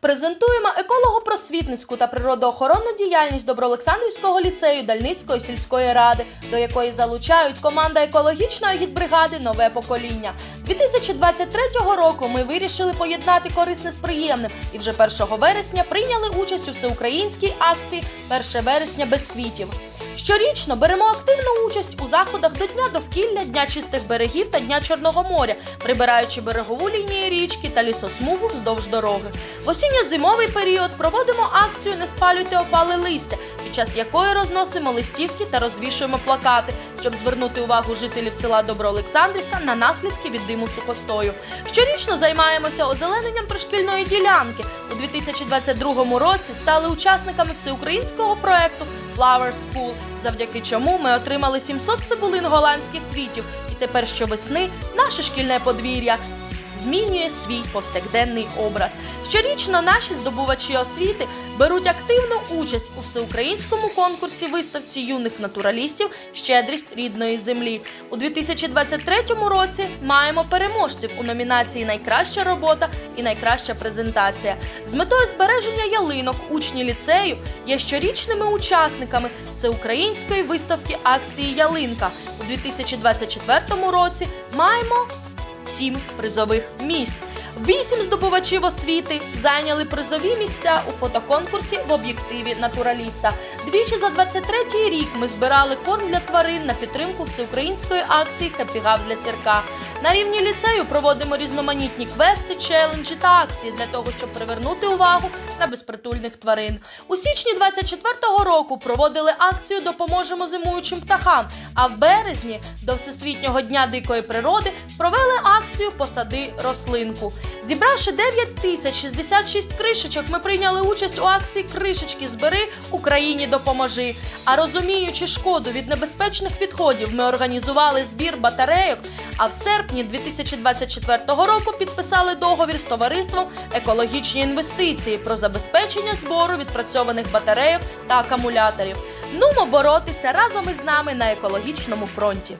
Презентуємо еколого-просвітницьку та природоохоронну діяльність Доброолександрівського ліцею Дальницької сільської ради, до якої залучають команда екологічної гідбригади Нове покоління. 2023 року ми вирішили поєднати корисне з приємним і вже 1 вересня прийняли участь у всеукраїнській акції 1 вересня без квітів. Щорічно беремо активну участь у заходах до Дня довкілля, Дня чистих берегів та Дня Чорного моря, прибираючи берегову лінію річки та лісосмугу вздовж дороги. В осінньо-зимовий період проводимо акцію Не спалюйте опале листя, під час якої розносимо листівки та розвішуємо плакати, щоб звернути увагу жителів села Доброолександрівка на наслідки від диму сухостою. Щорічно займаємося озелененням пришкільної ділянки. У 2022 році стали учасниками всеукраїнського проекту Flower School, завдяки чому ми отримали 700 цибулин голландських квітів. І тепер щовесни наше шкільне подвір'я змінює свій повсякденний образ. Щорічно наші здобувачі освіти беруть активну участь у всеукраїнському конкурсі виставці юних натуралістів Щедрість рідної землі. У 2023 році маємо переможців у номінації Найкраща робота і найкраща презентація. З метою збереження ялинок учні ліцею є щорічними учасниками всеукраїнської виставки акції Ялинка. У 2024 році маємо сім призових місць. Вісім здобувачів освіти зайняли призові місця у фотоконкурсі в об'єктиві натураліста. Двічі за 23-й рік ми збирали корм для тварин на підтримку всеукраїнської акції «Хеппі-гав для сірка. На рівні ліцею проводимо різноманітні квести, челенджі та акції для того, щоб привернути увагу на безпритульних тварин. У січні 24-го року проводили акцію Допоможемо зимуючим птахам. А в березні до Всесвітнього дня дикої природи провели акцію Посади рослинку. Зібравши 9 тисяч 66 кришечок, ми прийняли участь у акції Кришечки збери Україні допоможи. А розуміючи шкоду від небезпечних відходів, ми організували збір батарейок. А в серпні 2024 року підписали договір з товариством екологічні інвестиції про забезпечення збору відпрацьованих батарейок та акумуляторів. Нумо боротися разом із нами на екологічному фронті.